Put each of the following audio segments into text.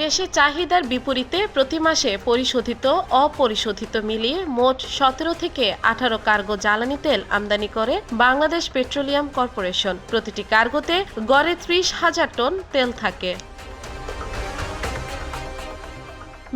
দেশে চাহিদার বিপরীতে প্রতি মাসে পরিশোধিত, অপরিশোধিত মিলিয়ে মোট সতেরো থেকে আঠারো কার্গো জ্বালানি তেল আমদানি করে বাংলাদেশ পেট্রোলিয়াম কর্পোরেশন। প্রতিটি কার্গোতে গড়ে ত্রিশ হাজার টন তেল থাকে।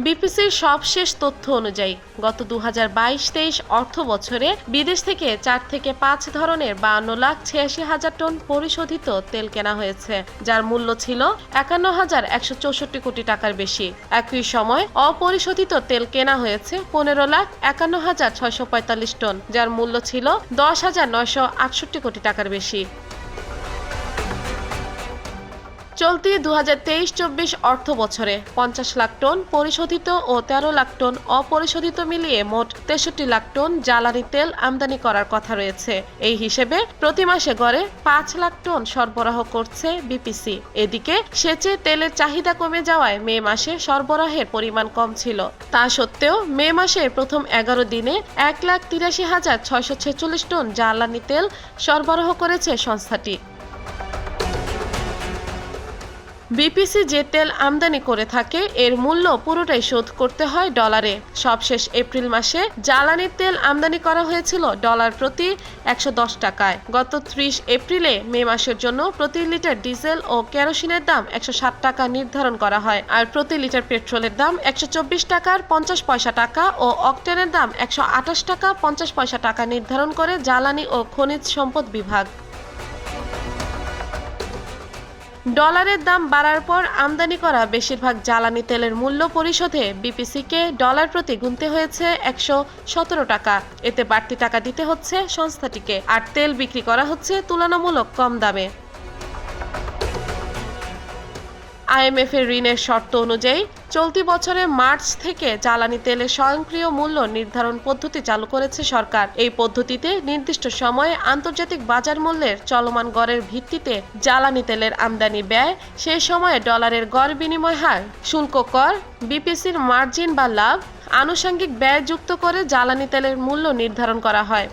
বিপিসির সবশেষ তথ্য অনুযায়ী, গত দু হাজার বাইশ তেইশ অর্থ বছরে বিদেশ থেকে চার থেকে পাঁচ ধরনের বান্ন লাখ ছিয়াশি হাজার টন পরিশোধিত তেল কেনা হয়েছে, যার মূল্য ছিল একান্ন হাজার একশো চৌষট্টি কোটি টাকার বেশি। একই সময় অপরিশোধিত তেল কেনা হয়েছে পনেরো লাখ একান্ন হাজার ছয়শো পঁয়তাল্লিশ টন, যার মূল্য ছিল দশ হাজার নয়শো আটষট্টি কোটি টাকার বেশি। চলতি দু হাজার তেইশ চব্বিশ অর্থ বছরে পঞ্চাশ লাখ টন পরিশোধিত ও তেরো লাখ টন অপরিশোধিত মিলিয়ে মোট তেষট্টি লাখ টন জ্বালানি তেল আমদানি করার কথা রয়েছে। এই হিসেবে প্রতি মাসে গড়ে পাঁচ লাখ টন সরবরাহ করছে বিপিসি। এদিকে সেচে তেলের চাহিদা কমে যাওয়ায় মে মাসে সরবরাহের পরিমাণ কম ছিল। তা সত্ত্বেও মে মাসের প্রথম এগারো দিনে এক লাখ তিরাশি হাজার ছয়শো ছেচল্লিশ টন জ্বালানি তেল সরবরাহ করেছে সংস্থাটি। বিপিসি যে তেল আমদানি করে থাকে, এর মূল্য পুরোটাই শোধ করতে হয় ডলারে। সবশেষ এপ্রিল মাসে জ্বালানির তেল আমদানি করা হয়েছিল ডলার প্রতি একশো দশ টাকায়। গত ত্রিশ এপ্রিলে মে মাসের জন্য প্রতি লিটার ডিজেল ও কেরোসিনের দাম একশো ষাট টাকা নির্ধারণ করা হয়, আর প্রতি লিটার পেট্রোলের দাম একশো চব্বিশ টাকার পঞ্চাশ পয়সা টাকা ও অক্টেনের দাম একশো আঠাশ টাকা পঞ্চাশ পয়সা টাকা নির্ধারণ করে জ্বালানি ও খনিজ সম্পদ বিভাগ। ডলারের দাম বাড়ার পর আমদানি করা বেশিরভাগ জ্বালানি তেলের মূল্য পরিশোধে বিপিসিকে ডলার প্রতি গুনতে হয়েছে একশো সতেরো টাকা। এতে বাড়তি টাকা দিতে হচ্ছে সংস্থাটিকে। আর তেল বিক্রি করা হচ্ছে তুলনামূলক কম দামে। আইএমএফ এর ঋণের শর্ত অনুযায়ী চলতি বছরে মার্চ থেকে জ্বালানি তেলের স্বয়ংক্রিয় মূল্য নির্ধারণ পদ্ধতি চালু করেছে সরকার। এই পদ্ধতিতে নির্দিষ্ট সময়ে আন্তর্জাতিক বাজার মূল্যের চলমান গড়ের ভিত্তিতে জ্বালানি তেলের আমদানি ব্যয়, সেই সময়ে ডলারের গড় বিনিময় হার, শুল্ক কর, বিপিসির মার্জিন বা লাভ আনুষঙ্গিক ব্যয় যুক্ত করে জ্বালানি তেলের মূল্য নির্ধারণ করা হয়।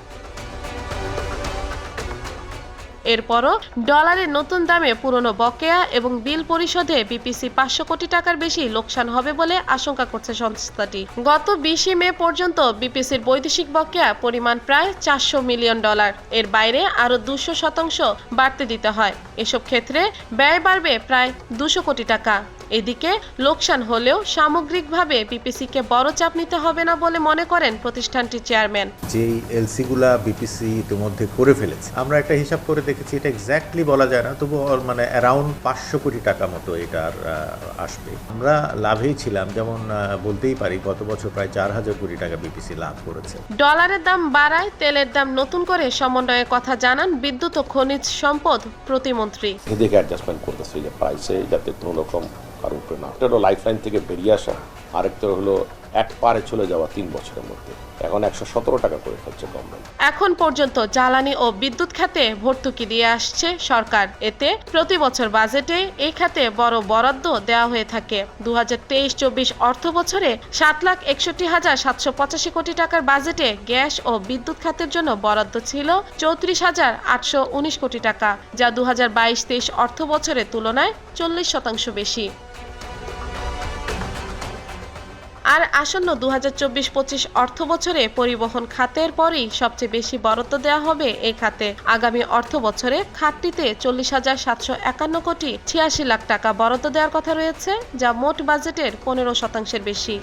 এরপরও ডলারের নতুন দামে পুরনো বকেয়া এবং বিল পরিশোধে বিপিসি পাঁচশো কোটি টাকার বেশি লোকসান হবে বলে আশঙ্কা করছে সংস্থাটি। গত বিশে মে পর্যন্ত বিপিসির বৈদেশিক বকেয়া পরিমাণ প্রায় চারশো মিলিয়ন ডলার। এর বাইরে আরও দুশো শতাংশ বাড়তে দিতে হয়। এসব ক্ষেত্রে ব্যয় বাড়বে প্রায় দুশো কোটি টাকা। এদিকে লোকসান হলেও সামগ্রিকভাবে বিপিসিকে বড় চাপ নিতে হবে না বলে মনে করেন প্রতিষ্ঠানটির চেয়ারম্যান। যেই এলসিগুলা বিপিসি ইতিমধ্যে করে ফেলেছে আমরা একটা হিসাব করে দেখেছি এটা এক্স্যাক্টলি বলা যায় না তবু মানে অ্যারাউন্ড পাঁচশো কোটি টাকা মতো এটার আসবে। আমরা লাভেই ছিলাম যেমন বলতেই পারি গত বছর প্রায় চার হাজার কোটি টাকা বিপিসি লাভ করেছে। ডলারের দাম বাড়ায় তেলের দাম নতুন করে সমন্বয়ের কথা জানান বিদ্যুৎ ও খনিজ সম্পদ প্রতিমন্ত্রী। এদিকে অ্যাডজাস্টমেন্ট করতেছে যে প্রাইসে যাতে কোনো রকম কারোর উপরে না। একটা হলো লাইফ লাইন থেকে বেরিয়ে আসা। আরেকটা হলো এক পারে চলে যাওয়া তিন বছরের মধ্যে। এখন একশো সতেরো টাকা করে ফেলছে গভর্নমেন্ট এখন পর্যন্ত জ্বালানি ও বিদ্যুৎ খাতে ভর্তুকি দিয়ে আসছে সরকার। এতে প্রতি বছর বাজেটে এই খাতে বড় বরাদ্দ দেওয়া হয়ে থাকে। দু হাজার তেইশ চব্বিশ অর্থ বছরে সাত লাখ একষট্টি হাজার সাতশো পঁচাশি কোটি টাকার বাজেটে গ্যাস ও বিদ্যুৎ খাতের জন্য বরাদ্দ ছিল চৌত্রিশ হাজার আটশো উনিশ কোটি টাকা, যা দু হাজার বাইশ তেইশ অর্থ বছরের তুলনায় চল্লিশ শতাংশ বেশি। আর আসন্ন দু হাজার চব্বিশ পঁচিশ অর্থ বছরে পরিবহন খাতের পরই সবচেয়ে বেশি বরাদ্দ দেওয়া হবে এই খাতে। আগামী অর্থ বছরে খাতটিতে চল্লিশ হাজার সাতশো একান্ন কোটি ছিয়াশি লাখ টাকা বরাদ্দ দেওয়ার কথা রয়েছে, যা মোট বাজেটের পনেরো শতাংশের বেশি।